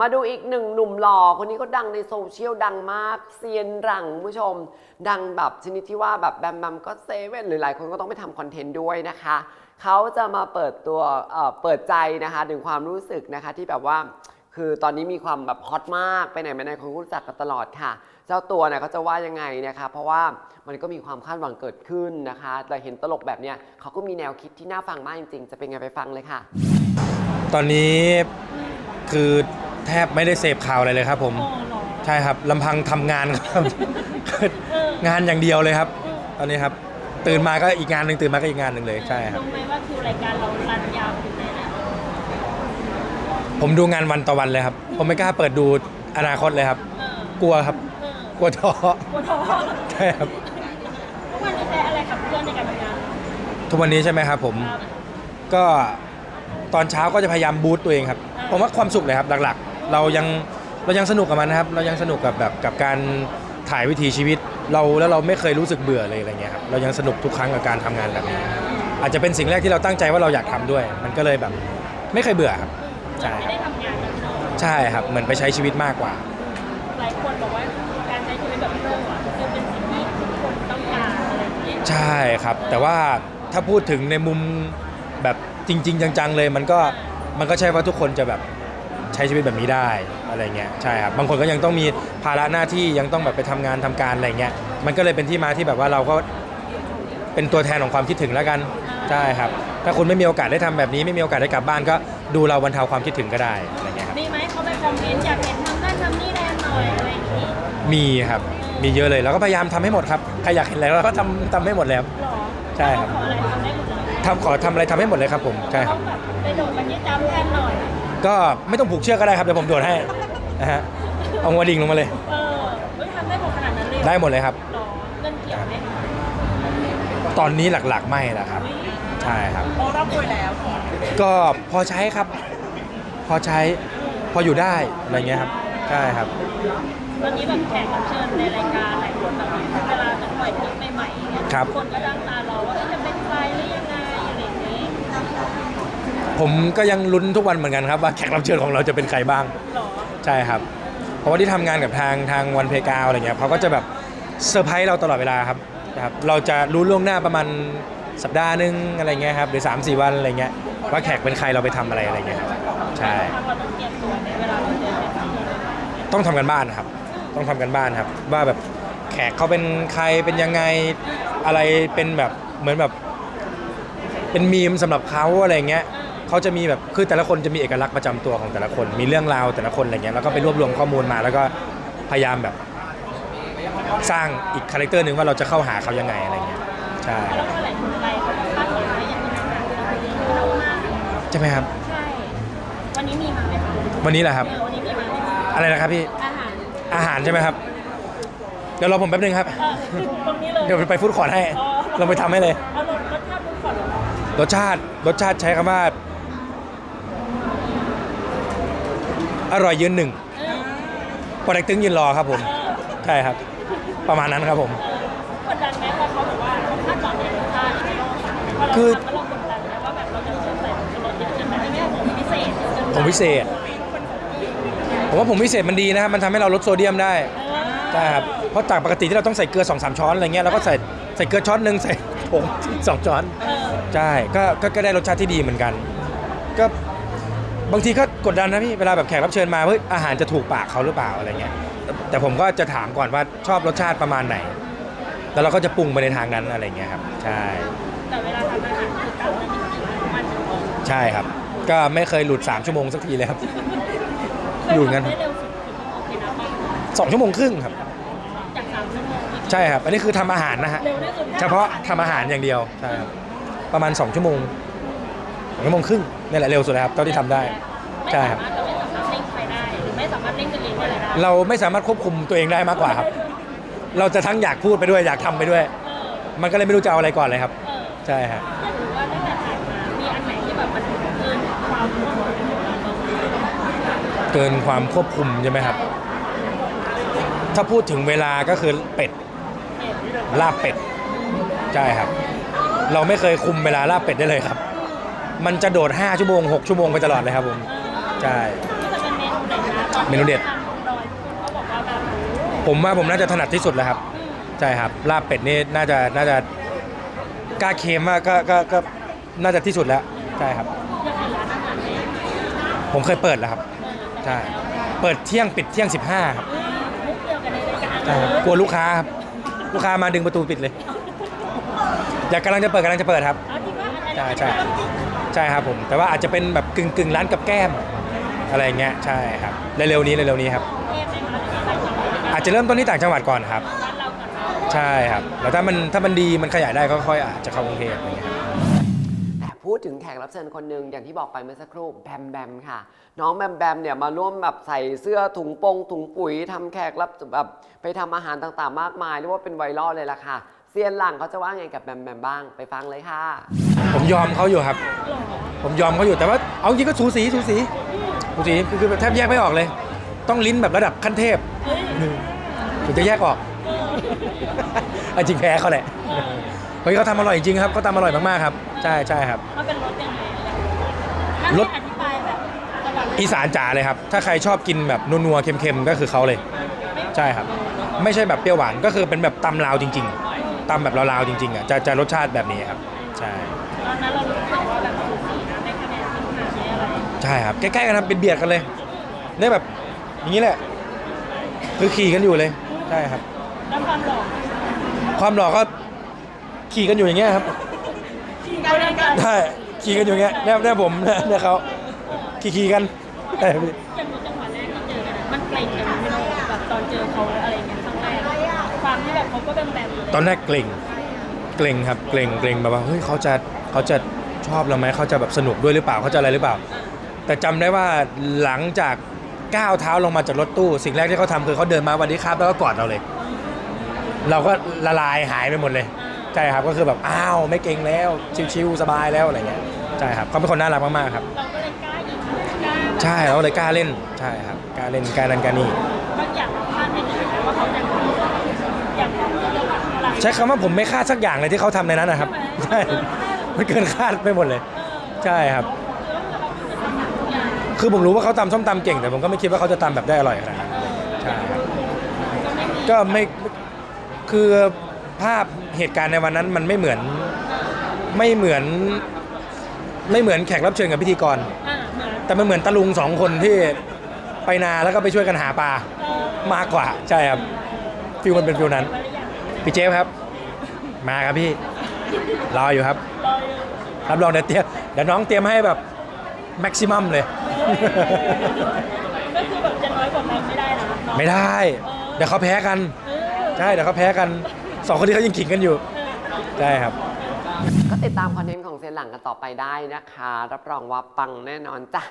มาดูอีกหนึ่งหนุ่มหล่อคนนี้ก็ดังในโซเชียลดังมากเซียนหลังคุณผู้ชม ดังแบบชนิดที่ว่าแบบแบมแบมก็เซเว่นหรือหลายคนก็ต้องไปทำคอนเทนต์ด้วยนะคะ เขาจะมาเปิดตัวเอ่อเปิดใจนะคะถึงความรู้สึกนะคะที่แบบว่าคือตอนนี้มีความแบบฮอตมากไปไหนมาไหนคนรู้จักกันตลอดค่ะ เจ้าตัวเนี่ยเขาจะว่ายังไงนะคะเพราะว่ามันก็มีความคาดหวังเกิดขึ้นนะคะแต่เห็นตลกแบบเนี้ยเขาก็มีแนวคิดที่น่าฟังมากจริงๆ จะเป็นไงไปฟังเลยค่ะ ตอนนี้คือ แทบไม่ได้เสพข่าวอะไรเลยครับ ผมอ๋อเหรอใช่ครับลำพังทำงานครับ งานอย่างเดียวเลยครับ ตอนนี้ครับ ตื่นมาก็อีกงานหนึ่งตื่นมาก็อีกงานหนึ่งเลยใช่ครับ รู้ไหมว่าคิวรายการเรารันยาวถึงไหนแล้วผมดูงานวันต่อวันเลยครับ ผมไม่กล้าเปิดดูอนาคตเลยครับ เออกลัวครับ เออกลัวท้อปวดท้องใช่ครับ ทุกวันนี้ใช้อะไรขับเคลื่อนในการทำงานทุกวันนี้ใช่ไหมครับผม ครับ ก็ตอนเช้าก็จะพยายามบูสต์ตัวเองครับอ่าผมว่าความสุขเลยครับหลักๆ เรายังเรายังสนุกกับมันนะครับ เรายังสนุกกับแบบกับการถ่ายวิถีชีวิตเราแล้วเราไม่เคยรู้สึกเบื่อเลยอะไรเงี้ยครับเรายังสนุกทุกครั้งกับการทำงานแบบนี้ อาจจะเป็นสิ่งแรกที่เราตั้งใจว่าเราอยากทำด้วย มันก็เลยแบบไม่เคยเบื่อครับใช่ไม่ได้ทำงานกันเนอะใช่ครับเหมือนไปใช้ชีวิตมากกว่า หลายคนบอกว่าการใช้ชีวิตแบบโลกอะคือเป็นสิ่งที่ทุกคนต้องการอะไรอย่างเงี้ยใช่ครับ แต่ว่าถ้าพูดถึงในมุมแบบจริง ๆ จังๆเลยมันก็มันก็ใช่ว่าทุกคนจะแบบ ใช้ชีวิตแบบนี้ได้อะไรเงี้ยใช่ครับบางคนก็ยังต้องมีภาระหน้าที่ยังต้องแบบไปทำงานทำการอะไรเงี้ยมันก็เลยเป็นที่มาที่แบบว่าเราก็เป็นตัวแทนของความคิดถึงแล้วกันใช่ครับ ถ้าคุณไม่มีโอกาสได้ทำแบบนี้ไม่มีโอกาสได้กลับบ้านก็ดูเราบรรเทาความคิดถึงก็ได้อะไรเงี้ยครับมีไหมเขาไปคอมเมนต์อยากเห็นทำนั่นทำนี่แทนหน่อยอะไรอย่างงี้มีครับมีเยอะเลยแล้วก็พยายามทำให้หมดครับใครอยากเห็นอะไรเราก็ทำทำให้หมดเลยครับหรอใช่ครับขออะไรทำได้หมดเลยทำขอทำอะไรทำให้หมดเลยครับผมใช่ครับต้องแบบไปโดดบันยี่จำแทนหน่อย ก็ไม่ต้องผูกเชือกก็ได้ครับเดี๋ยวผมโดดให้นะฮะเอาหัวดิ่งลงมาเลย เออเฮ้ยทำได้หมดขนาดนั้นเลยเหรอได้หมดเลยครับ หรอเงินเกี่ยวไหมตอนนี้หลักๆไม่ละครับ ใช่ครับพอรับป่วยแล้ว ก็พอใช้ครับ พอใช้พออยู่ได้อะไรเงี้ยครับใช่ครับวันนี้แบบแขกรับเชิญในรายการหลายคนแบบเวลาจะปล่อยคลิปใหม่ๆเนี่ยครับ คนก็ตั้งตารอว่าเอ๊ะจะเป็นใครหรือยังไงอะไรอย่างนี้ ผมก็ยังลุ้นทุกวันเหมือนกันครับ ว่าแขกรับเชิญของเราจะเป็นใครบ้าง หรอใช่ครับ เพราะว่าที่ทำงานกับทางทางวันเพกาวอะไรเงี้ยเขาก็จะแบบเซอร์ไพรส์เราตลอดเวลาครับนะครับเราจะรู้ล่วงหน้าประมาณสัปดาห์หนึงอะไรเงี้ยครับหรือ3 4 วันอะไรเงี้ยว่าแขกเป็นใครเราไปทำอะไรอะไรเงี้ยครับใช่ ทางเราต้องเตรียมตัวในเวลาเราเจอแขกรับเชิญต้องทำกันบ้านนะครับ ต้องทำกันบ้านครับ ว่าแบบแขกเขาเป็นใครเป็นยังไงอะไรเป็นแบบเหมือนแบบ เป็นมีมสำหรับเขาอะไรเงี้ย เขาจะมีแบบคือแต่ละคนจะมีเอกลักษณ์ประจำตัวของแต่ละคน มีเรื่องราวแต่ละคนอะไรเงี้ยแล้วก็ไปรวบรวมข้อมูลมา แล้วก็พยายามแบบสร้างอีกคาแรคเตอร์หนึ่งว่าเราจะเข้าหาเขายังไงอะไรเงี้ยใช่แล้วก็หลายคนไปเขาก็คาดหวังว่าอย่างนี้นะเราไปเรียนรู้มากใช่ไหมครับ ใช่ วันนี้มีมาไหมคะวันนี้แหละครับ เออวันนี้มีมาไหมคะอะไรนะครับพี่อาหารอาหารใช่ไหมครับ เดี๋ยวรอผมแป๊บนึงครับ เออตรงนี้เลยเดี๋ยวไปฟู้ดคอร์ทให้อ๋อเราไปทำให้เลย เอารสรสชาติทุกคนเหรอรสชาติรสชาติใช้คำว่า อร่อยยืนหนึ่งเออปอเด็กตึงยืนรอครับผมเออใช่ครับ ประมาณนั้นครับผมเออกดดันไหมเพราะเขาบอกว่าเขาคาดหวังในรสชาติที่เราสั่งพอเราคือทำแล้วเรากดดันไหมว่าแบบเราจะเสริมใส่ผงชูรสเยอะเกินไปไม่ใช่ผงพิเศษเกินไปผงพิเศษ ผมว่าผมพิเศษมันดีนะครับมันทำให้เราลดโซเดียมได้เออใช่ครับเพราะจากปกติที่เราต้องใส่เกลือ2อสช้อนอะไรเงี้ยเราก็ใส่ใส่เกลือช้อนหนึ่งใส่ผงสองช้อน เออ ใช่ก็ก็ก็ได้รสชาติที่ดีเหมือนกัน ก็ บางทีก็กดดันนะพี่เวลาแบบแขกรับเชิญมาเฮ้ยอาหารจะถูกปากเขาหรือเปล่าอะไรเงี้ยแต่แต่ผมก็จะถามก่อนว่าชอบรสชาติประมาณไหน แล้วเราก็จะปรุงไปในทางนั้นอะไรเงี้ยครับ ใช่ แต่เวลาทำอาหารคือการมันจริงๆมันชั่วโมงใช่ครับ ก็ไม่เคยหลุด 3 ชั่วโมงสักทีเลยครับ อยู่งั้นเคยทำได้เร็วสุดกี่ชั่วโมงโอเคนะบ้างสองชั่วโมงครึ่งครับ จากสามชั่วโมงอีกใช่ครับ อันนี้คือทำอาหารนะฮะ เร็วที่สุดเฉพาะทำอาหารอย่างเดียวใช่ครับประมาณ 2 ชั่วโมงสอง ชั่วโมงครึ่งนี่แหละเร็วสุดแล้วครับเท่าที่ทำได้ ใช่ครับ ไม่สามารถเราไม่สามารถเล่งใครได้หรือไม่สามารถเล่งตัวเองได้เลยได้เราไม่สามารถควบคุมตัวเองได้มากกว่าครับ เราจะทั้งอยากพูดไปด้วยอยากทำไปด้วย เออมันก็เลยไม่รู้จะเอาอะไรก่อนเลยครับ เออใช่ฮะอยากรู้ว่าตั้งแต่ถ่ายมามีอันไหนที่แบบมันเกินความควบคุมของเราบ้างไหมเกินความควบคุมใช่ไหมครับ ถ้าพูดถึงเวลาก็คือเป็ดเอ็ดลาบเป็ด ใช่ครับ เราไม่เคยคุมเวลาลาบเป็ดได้เลยครับ มันจะโดด 5 ชั่วโมง 6 ชั่วโมงไปตลอดเลยครับผม ใช่ก็จะเป็นเมนูไหนนะเมนูเด็ดทางบนดอยทุกคนเขาบอกว่าแบบโอ้โหผมว่าผมน่าจะถนัดที่สุดแล้วครับ ใช่ครับ ลาบเป็ดนี่น่าจะน่าจะกล้าเคลมว่าก็ก็ก็น่าจะที่สุดแล้ว ใช่ครับอยากเห็นร้านอาหารเนี่ยผมเคยเปิดแล้วครับ ใช่ เปิดเที่ยงปิดเที่ยง 15 ครับมุกเดียวกันในรายการใช่ครับกลัวลูกค้าครับ ลูกค้ามาดึงประตูปิดเลย อยากกำลังจะเปิดกำลังจะเปิดครับ ใช่ใช่ใช่ครับผม แต่ว่าอาจจะเป็นแบบกึ่งกึ่งร้านกับแก้มอะไรเงี้ยใช่ครับเร็วๆนี้เร็วๆนี้ครับเรือว่าใครทำอาจจะเริ่มต้นที่ต่างจังหวัดก่อนครับ ใช่ครับแล้วถ้ามันถ้ามันดีมันขยายได้ก็ค่อยอาจจะเข้ากรุงเทพอะไรเงี้ย แต่พูดถึงแขกรับเชิญคนหนึ่งอย่างที่บอกไปเมื่อสักครู่แบมแบมค่ะ น้องแบมแบมเนี่ยมาร่วมแบบใส่เสื้อถุงปงถุงปุ๋ยทำแขกรับแบบไปทำอาหารต่างๆ มากมายเรียกว่าเป็นไวรัลเลยล่ะค่ะ เซียนหลังเขาจะว่าไงกับแบมแบมบ้าง ไปฟังเลยค่ะ ผมยอมเขาอยู่ครับ ผมยอมเขาอยู่แต่ว่าเอาจริงก็สูสีสูสีสูสีคือคือแทบแยกไม่ออกเลย ต้องลิ้นแบบระดับขั้นเทพถึงจะแยกออกอันจริงแพ้เขาแหละเฮ้ยเขาทำอร่อยจริงครับเขาทำอร่อยมากๆครับ ใช่ใช่ครับ มันเป็นรสยังไงอะรสถ้าให้อธิบายแบบจังหวัดอีสานจ๋าเลยครับ ถ้าใครชอบกินแบบนัวๆเค็มๆก็คือเขาเลย ใช่ครับ ไม่ใช่แบบเปรี้ยวหวานก็คือเป็นแบบตำลาวจริง ๆ ตำแบบลาวๆจริงๆอะจะจะรสชาติแบบนี้ครับใช่ตอนนั้นเรารู้สึกว่าแบบสูสีนะได้คะแนนที่ขนาดนี้อะไรใช่ครับใกล้ๆกันครับเป็นเบียดกันเลยได้แบบอย่างนี้แหละคือขี่กันอยู่เลยใช่ครับ แล้วความหล่อความหล่อก็ขี่กันอยู่อย่างเงี้ยครับที่เราเล่นกันใช่ขี่กันอยู่อย่างเงี้ยเนี่ยเนี่ยผมเนี่ยเนี่ยเขาขี่ขี่กันใช่พี่อย่างมีจังหวะแรกที่เจอกันอะมันเกรงกันไม่รู้แบบตอนเจอเขาอะไรอย่างเงี้ยครั้งแร กความที่แบบเขาก็เป็นแบบอยู่เลยตอนแรกเกรงเกรงครับเกรงเกรงแบบว่าเฮ้ยเขาจะเขาจะชอบเราไหมเขาจะแบบสนุกด้วยหรือเปล่าเขาจะอะไรหรือเปล่า แต่จำได้ว่าหลังจากก้าวเท้าลงมาจากรถตู้ สิ่งแรกที่เขาทำคือเขาเดินมาสวันนี้ครับแล้วก็กอดเราเลย เราก็ละลายหายไปหมดเลยใช่ครับก็คือแบบอ้าวไม่เก่งแล้วชิวๆสบายแล้วอะไรเงี้ยใช่ครับเขาเป็นคนน่ารักมากๆครับ เราก็เลยกล้ายิงกล้าแบบใช่เราเลยกล้าเล่นใช่ครับกล้าเล่นกล้านั่นกล้านี่ บางอย่างเราคาดไม่ถึงนะว่าเขาจะอย่างอะไร ใช้คำว่าผมไม่คาดสักอย่างเลยที่เขาทำในนั้นนะครับใช่มันเกินคาดไปหมดเลย ใช่ครับ คือผมรู้ว่าเขาตำส้มตำเก่งแต่ผมก็ไม่คิดว่าเขาจะตำแบบได้อร่อยขนาดนั้นใช่ครับก็ไม่คือภาพเหตุการณ์ในวันนั้นมันไม่เหมือนไม่เหมือนไม่เหมือนแขกรับเชิญกับพิธีกร อ่าเหมือนแต่มันเหมือนตะลุงสองคนที่ไปนาแล้วก็ไปช่วยกันหาปลาเออมากกว่าใช่ครับฟิลมันเป็นฟิลนั้น พี่เจฟครับ มาครับพี่ รออยู่ครับรออยู่รับรองเดี๋ยวเตรียมเดี๋ยวน้องเตรียมให้แบบแม็กซิมัมเลย ก็คือแบบจะน้อยกว่าเราไม่ได้นะน้องไม่ได้ เดี๋ยวเขาแพ้กัน เออใช่ เดี๋ยวเขาแพ้กันสองคนที่เขายังขิงกันอยู่ ใช่ครับ ก็ติดตามคอนเทนต์ของเซียนหลังกันต่อไปได้นะคะ รับรองว่าปังแน่นอนจ้ะ